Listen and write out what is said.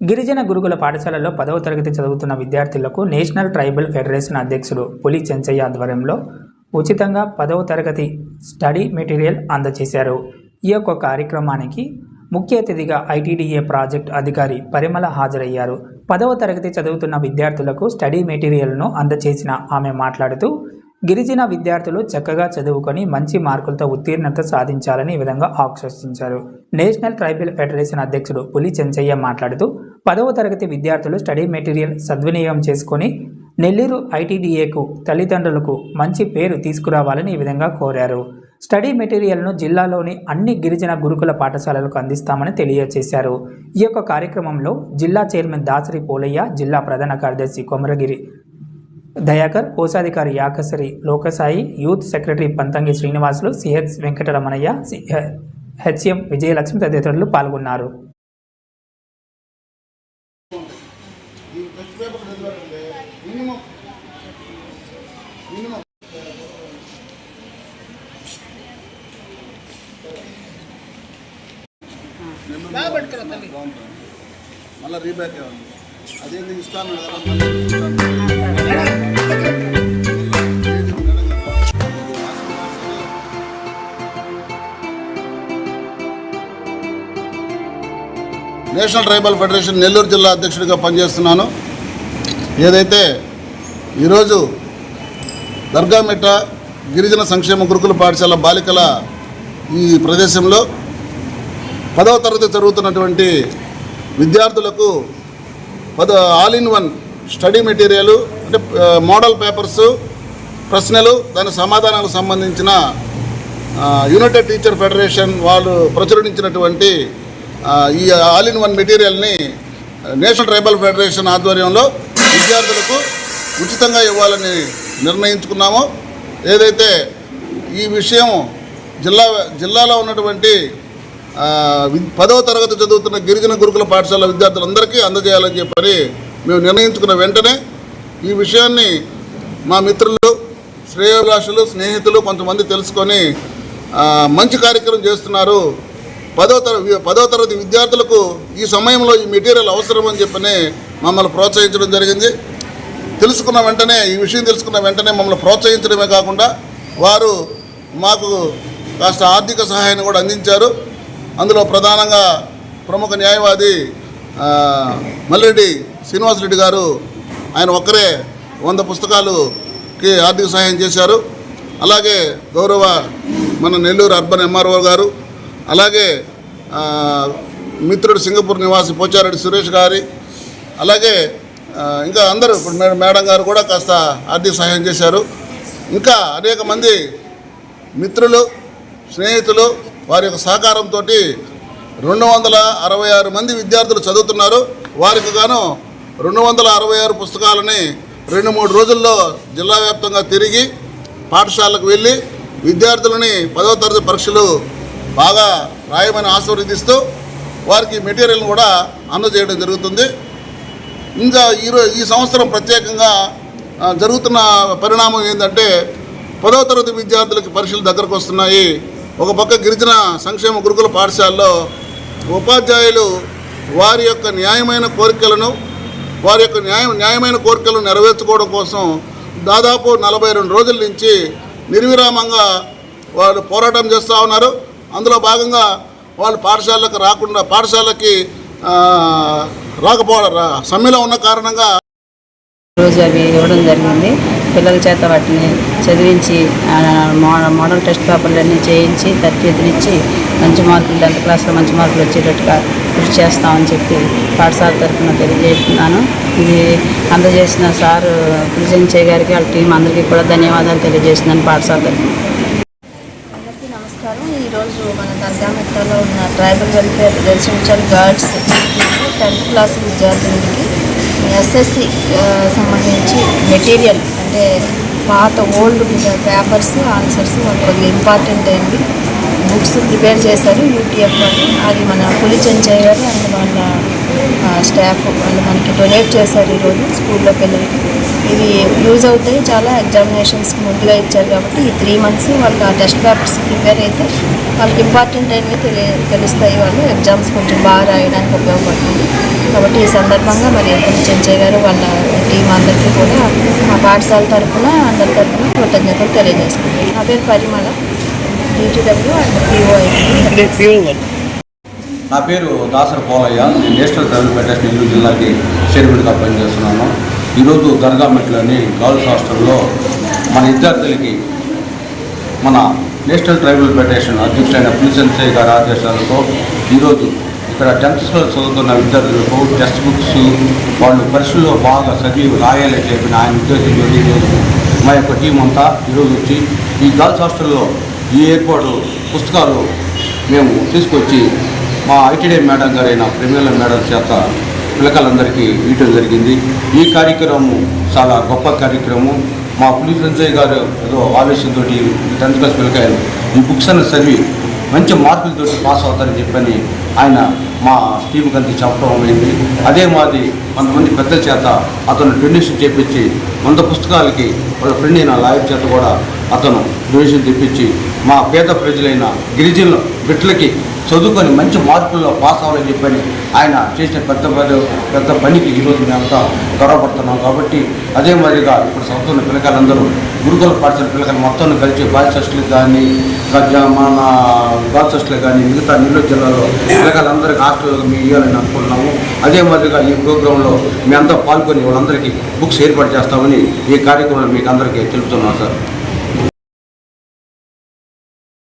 గిరిజన గురుకుల పాఠశాలలో పదవ తరగతి చదువుతున్న విద్యార్థులకు నేషనల్ ట్రైబల్ ఫెడరేషన్ అధ్యక్షుడు పులి చెంచయ్య ఆధ్వర్యంలో ఉచితంగా పదవ తరగతి స్టడీ మెటీరియల్ అందజేశారు ఈ యొక్క కార్యక్రమానికి ముఖ్య అతిథిగా ఐటీడీఏ ప్రాజెక్ట్ అధికారి పరిమళ హాజరయ్యారు. పదవ తరగతి చదువుతున్న విద్యార్థులకు స్టడీ మెటీరియల్ను అందజేసిన ఆమె మాట్లాడుతూ గిరిజన విద్యార్థులు చక్కగా చదువుకొని మంచి మార్కులతో ఉత్తీర్ణత సాధించాలని ఈ విధంగా ఆకర్షించారు నేషనల్ ట్రైబల్ ఫెడరేషన్ అధ్యక్షుడు పులి చెంచయ్య మాట్లాడుతూ పదవ తరగతి విద్యార్థులు స్టడీ మెటీరియల్ సద్వినియోగం చేసుకొని నెల్లూరు ఐటీడీఏకు తల్లిదండ్రులకు మంచి పేరు తీసుకురావాలని ఈ విధంగా కోరారు. స్టడీ మెటీరియల్ను జిల్లాలోని అన్ని గిరిజన గురుకుల పాఠశాలలకు అందిస్తామని తెలియజేశారు. ఈ యొక్క కార్యక్రమంలో జిల్లా చైర్మన్ దాసరి పోలయ్య జిల్లా ప్రధాన కార్యదర్శి కొమరగిరి దయాకర్ కోశాధికారి Yakasari Lokasai youth secretary Panthangi Srinivasulu CH Venkataramanaiah C- HM Vijayalakshmi తదితరులు పాల్గొన్నారు. టెస్ట్ పేపర్ చదివారంటే మినిమం. మినిమం. మళ్ళీ రీబ్యాక్ ఇవ్వండి అదేంటి ఇస్తాను కదా నేషనల్ ట్రైబల్ ఫెడరేషన్ నెల్లూరు జిల్లా అధ్యక్షుడిగా పనిచేస్తున్నాను. ఏదైతే ఈరోజు దర్గామిట్ట గిరిజన సంక్షేమ గురుకుల పాఠశాల బాలికల ఈ ప్రదేశంలో పదవ తరగతి చదువుతున్నటువంటి విద్యార్థులకు పద all in one study material అంటే మోడల్ పేపర్స్ ప్రశ్నలు దాని సమాధానాలకు సంబంధించిన యునైటెడ్ టీచర్ ఫెడరేషన్ వాళ్ళు ప్రచురించినటువంటి ఈ ఆల్ ఇన్ వన్ మెటీరియల్ని నేషనల్ ట్రైబల్ ఫెడరేషన్ ఆధ్వర్యంలో విద్యార్థులకు ఉచితంగా ఇవ్వాలని నిర్ణయించుకున్నామో. ఏదైతే ఈ విషయం జిల్లా జిల్లాలో ఉన్నటువంటి వి- పదవ తరగతి చదువుతున్న గిరిజన గురుకుల పాఠశాల విద్యార్థులందరికీ అందజేయాలని చెప్పని మేము నిర్ణయించుకున్న వెంటనే ఈ విషయాన్ని మా మిత్రులు శ్రేయోభిలాషులు స్నేహితులు కొంతమంది తెలుసుకొని మంచి కార్యక్రమం చేస్తున్నారు. పదో తర పదో తరగతి విద్యార్థులకు ఈ సమయంలో ఈ మెటీరియల్ అవసరం అని చెప్పని మమ్మల్ని ప్రోత్సహించడం జరిగింది. తెలుసుకున్న వెంటనే ఈ విషయం తెలుసుకున్న వెంటనే మమ్మల్ని ప్రోత్సహించడమే కాకుండా వారు మాకు కాస్త ఆర్థిక సహాయాన్ని కూడా అందించారు. అందులో ప్రధానంగా ప్రముఖ న్యాయవాది ఆ, శ్రీనివాసరెడ్డి గారు ఆయన ఒక్కరే వంద పుస్తకాలుకి ఆర్థిక సహాయం చేశారు. అలాగే గౌరవ మన నెల్లూరు అర్బన్ ఎంఆర్ఓ గారు అలాగే మిత్రుడు సింగపూర్ నివాసి పోచారెడ్డి సురేష్ గారి అలాగే ఇంకా అందరూ ఇప్పుడు మేడం గారు కూడా కాస్త ఆర్థిక సహాయం చేశారు. ఇంకా అనేక మంది మిత్రులు స్నేహితులు వారి యొక్క సహకారంతో రెండు వందల అరవై ఆరు మంది విద్యార్థులు చదువుతున్నారు. వారికి గాను రెండు వందల అరవై ఆరు పుస్తకాలని రెండు మూడు రోజుల్లో జిల్లా వ్యాప్తంగా తిరిగి పాఠశాలకు వెళ్ళి విద్యార్థులని పదవ తరగతి పరీక్షలు బాగా రాయమని ఆశీర్వదిస్తూ వారికి మెటీరియల్ని కూడా అందజేయడం జరుగుతుంది. ఇంకా ఈరో ఈ సంవత్సరం ప్రత్యేకంగా జరుగుతున్న పరిణామం ఏంటంటే పదవ తరగతి విద్యార్థులకి పరీక్షలు దగ్గరకు వస్తున్నాయి. ఒక పక్క గిరిజన సంక్షేమ గురుకుల పాఠశాలలో ఉపాధ్యాయులు వారి యొక్క న్యాయమైన కోరికలను వారి యొక్క న్యాయం న్యాయమైన కోరికలను నెరవేర్చుకోవడం కోసం దాదాపు నలభై రెండు రోజుల నుంచి నిర్విరామంగా వాళ్ళు పోరాటం చేస్తూ ఉన్నారు. అందులో భాగంగా వాళ్ళు పాఠశాలకు రాకుండా పాఠశాలకి రాకపోవడం రా- సమ్మెలో ఉన్న కారణంగా రోజు అవి ఇవ్వడం జరిగింది. పిల్లల చేత వాటిని చదివించి మోడల్ టెస్ట్ పేపర్లన్నీ చేయించి తర్ఫీదునిచ్చి మంచి మార్కులు టెన్త్ క్లాస్లో మంచి మార్కులు వచ్చేటట్టుగా కృషి చేస్తామని చెప్పి పాఠశాల తరఫున తెలియజేస్తున్నాను. ఇది అందజేసిన సార్ పులిజంచయ్య గారికి వాళ్ళ టీం అందరికీ కూడా ధన్యవాదాలు తెలియజేస్తున్నాను పాఠశాల తరఫున. అందరికీ నమస్కారం. ఈరోజు మన దర్గామెట్టలో ఉన్న tribal welfare residential girls tenth class విద్యార్థులకి ఎస్ఎస్సి సంబంధించి మెటీరియల్ అంటే పాత ఓల్డ్ పేపర్స్ ఆన్సర్స్ మనకు కొద్దిగా ఇంపార్టెంట్ అయింది బుక్స్ ప్రిపేర్ చేశారు యూటీఎఫ్ అని అది మన పులిచెంచయ్య గారు అండ్ వాళ్ళ స్టాఫ్ వాళ్ళు మనకి డొనేట్ చేశారు ఈరోజు స్కూల్లో పిల్లలకి. ఇవి యూజ్ అవుతాయి. చాలా ఎగ్జామినేషన్స్కి ముందుగా ఇచ్చారు కాబట్టి ఈ త్రీ మంత్స్ వాళ్ళకి ఆ టెస్ట్ పేపర్స్ ప్రిపేర్ అయితే వాళ్ళకి ఇంపార్టెంట్ అనేవి తెలి తెలుస్తాయి వాళ్ళు. ఎగ్జామ్స్ కొంచెం బాగా రాయడానికి ఉపయోగపడుతుంది. కాబట్టి ఈ సందర్భంగా మరి చెంచయ్య గారు వాళ్ళ టీం అందరికీ కూడా మా పాఠశాల తరఫున అందరి తరఫున కృతజ్ఞతలు తెలియజేస్తున్నాను నా పేరు పరిమళ. డీటీడబ్ల్యూ అండ్ పిఓఐ నా పేరు దాసరి పోలయ్య. నేను నేషనల్ ట్రైబల్ ఫెడరేషన్ నెల్లూరు జిల్లాకి చైర్మన్గా పనిచేస్తున్నాను. ఈరోజు దర్గామెట్లోని గర్ల్స్ హాస్టల్లో మన విద్యార్థులకి మన నేషనల్ ట్రైబల్ ఫెడరేషన్ అధ్యక్షుడైన పులిసెన్సయ్య గారి ఆదేశాలతో ఈరోజు ఇక్కడ టెన్త్ స్కూల్ చదువుతున్న విద్యార్థులకు టెక్స్ట్ బుక్స్ వాళ్ళు పరీక్షల్లో బాగా చదివి రాయాలని చెప్పిన ఆయన ఉద్దేశంతో ఈరోజు మా యొక్క టీం అంతా ఈరోజు వచ్చి ఈ గర్ల్స్ హాస్టల్లో ఈ ఏర్పాటు పుస్తకాలు మేము తీసుకొచ్చి మా ఐటీడీ మేడం గారైన ప్రమీల మేడం చేత పిల్లకాయలందరికీ ఇవ్వటం జరిగింది. ఈ కార్యక్రమం చాలా గొప్ప కార్యక్రమం మా పులిస్ సంజయ్ గారు ఏదో ఆవేశంతో టెన్త్ క్లాస్ పిల్లకాయలు ఈ బుక్స్ అన్న చదివి మంచి మార్కులతో పాస్ అవుతారని చెప్పని ఆయన మా టీం కంటే చెప్పడం అయింది అదే మాది కొంతమంది పెద్ద చేత అతను డొనేషన్ చేపించి వంద పుస్తకాలకి వాళ్ళ ఫ్రెండ్ అయిన లాయర్ చేత కూడా అతను డొనేషన్ తెప్పించి మా పేద ప్రజలైన గిరిజనుల బిడ్డలకి చదువుకొని మంచి మార్కుల్లో పాస్ అవ్వాలని చెప్పని ఆయన చేసిన పెద్ద పెద్ద పెద్ద పనికి ఈరోజు మేమంతా గొడవపడుతున్నాం కాబట్టి అదే మాదిరిగా ఇప్పుడు చదువుతున్న పిల్లకాయలందరూ గురుకుల పాఠశాల పిల్లకాయలు మొత్తం కలిసి బాయ్స్ హాస్టల్ కానీ మన గర్ల్స్ హాస్టల్ కానీ మిగతా నెల్లూరు జిల్లాలో పిల్లకాయలందరికీ హాస్టల్ మేము ఇవ్వాలని అనుకుంటున్నాము. అదే మాదిరిగా ఈ ప్రోగ్రాంలో మేమంతా పాల్గొని వాళ్ళందరికీ బుక్స్ ఏర్పాటు చేస్తామని ఈ కార్యక్రమంలో మీకు అందరికీ తెలుపుతున్నాం సార్.